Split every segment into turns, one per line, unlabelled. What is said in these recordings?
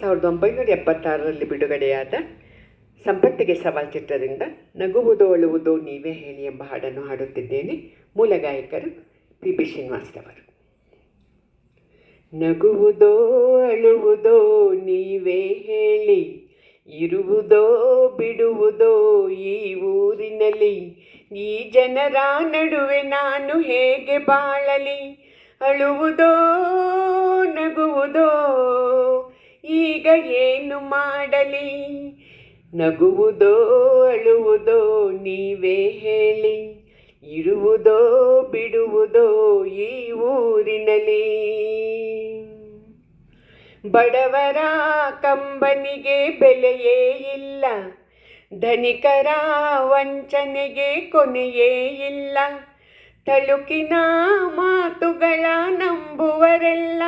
ಸಾವಿರದ ಒಂಬೈನೂರ ಎಪ್ಪತ್ತಾರರಲ್ಲಿ ಬಿಡುಗಡೆಯಾದ ಸಂಪತ್ತಿಗೆ ಸವಾಲ್ ಚಿತ್ರದಿಂದ ನಗುವುದೋ ಅಳುವುದೋ ನೀವೇ ಹೇಳಿ ಎಂಬ ಹಾಡನ್ನು ಹಾಡುತ್ತಿದ್ದೇನೆ ಮೂಲ ಗಾಯಕರು ಪಿ ಬಿ ಶ್ರೀನಿವಾಸ್ರವರು. ನಗುವುದೋ ಅಳುವುದೋ ನೀವೇ ಹೇಳಿ, ಇರುವುದೋ ಬಿಡುವುದೋ ಈ ಊರಿನಲ್ಲಿ, ಈ ಜನರ ನಡುವೆ ನಾನು ಹೇಗೆ ಬಾಳಲಿ, ಅಳುವುದೋ ನಗುವುದೋ ಏನು ಮಾಡಲಿ? ನಗುವುದೋ, ಅಳುವುದೋ ನೀವೇ ಹೇಳಿ. ಇರುವುದೋ, ಬಿಡುವುದೋ ಈ ಊರಿನಲ್ಲಿ. ಬಡವರ ಕಂಬನಿಗೆ ಬೆಲೆಯೇ ಇಲ್ಲ. ಧನಿಕರ ವಂಚನೆಗೆ ಕೊನೆಯೇ ಇಲ್ಲ. ತಳುಕಿನ ಮಾತುಗಳ ನಂಬುವರೆಲ್ಲ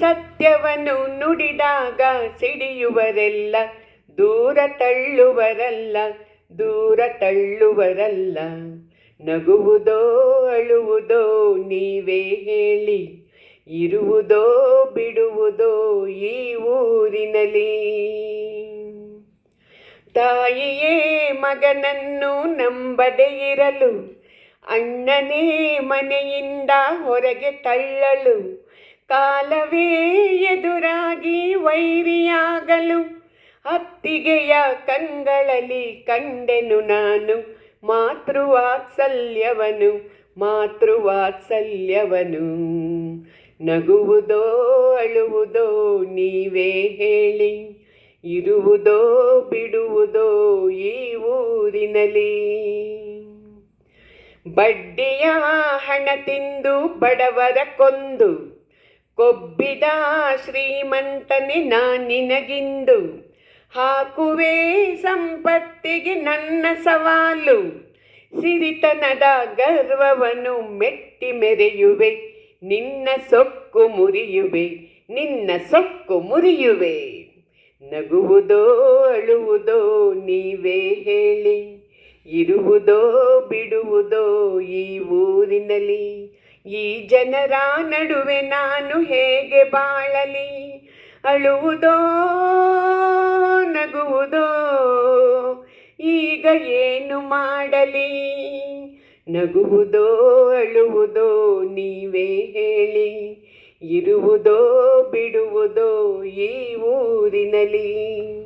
ಸತ್ಯವನ್ನು ನುಡಿದಾಗ ಸಿಡಿಯುವರೆಲ್ಲ, ದೂರ ತಳ್ಳುವರಲ್ಲ ದೂರ ತಳ್ಳುವರಲ್ಲ. ನಗುವುದೋ, ಅಳುವುದೋ, ನೀವೇ ಹೇಳಿ. ಇರುವುದೋ, ಬಿಡುವುದೋ, ಈ ಊರಿನಲ್ಲಿ. ತಾಯಿಯೇ ಮಗನನ್ನು ನಂಬದೇ ಇರಲು, ಅಣ್ಣನೇ ಮನೆಯಿಂದ ಹೊರಗೆ ತಳ್ಳಲು ಕಾಲವೇ ಎದುರಾಗಿ ವೈರಿಯಾಗಲು. ಅತ್ತಿಗೆಯ ಕಂಗಳಲ್ಲಿ ಕಂಡೆನು ನಾನು. ಮಾತೃವಾತ್ಸಲ್ಯವನು ಮಾತೃವಾತ್ಸಲ್ಯವನು. ನಗುವುದೋ, ಅಳುವುದೋ ನೀವೇ ಹೇಳಿ. ಇರುವುದೋ, ಬಿಡುವುದೋ ಈ ಊರಿನಲ್ಲಿ. ಬಡ್ಡಿಯ ಹಣ ತಿಂದು ಬಡವರ ಕೊಂದು. ಕೊಬ್ಬಿದ ಶ್ರೀಮಂತನೆ ನಾನಿನಗಿಂದು ಹಾಕುವೆ ಸಂಪತ್ತಿಗೆ ನನ್ನ ಸವಾಲು. ಸಿರಿತನದ ಗರ್ವವನ್ನು ಮೆಟ್ಟಿ ಮೆರೆಯುವೆ. ನಿನ್ನ ಸೊಕ್ಕು ಮುರಿಯುವೆ. ನಿನ್ನ ಸೊಕ್ಕು ಮುರಿಯುವೆ. ನಗುವುದೋ ಅಳುವುದೋ ನೀವೇ ಹೇಳಿ. ಇರುವುದೋ ಬಿಡುವುದೋ ಈ ಊರಿನಲ್ಲಿ. ಈ ಜನರ ನಡುವೆ ನಾನು ಹೇಗೆ ಬಾಳಲಿ? ಅಳುವುದೋ, ನಗುವುದೋ, ಈಗ ಏನು ಮಾಡಲಿ? ನಗುವುದೋ, ಅಳುವುದೋ, ನೀವೇ ಹೇಳಿ. ಇರುವುದೋ, ಬಿಡುವುದೋ, ಈ ಊರಿನಲ್ಲಿ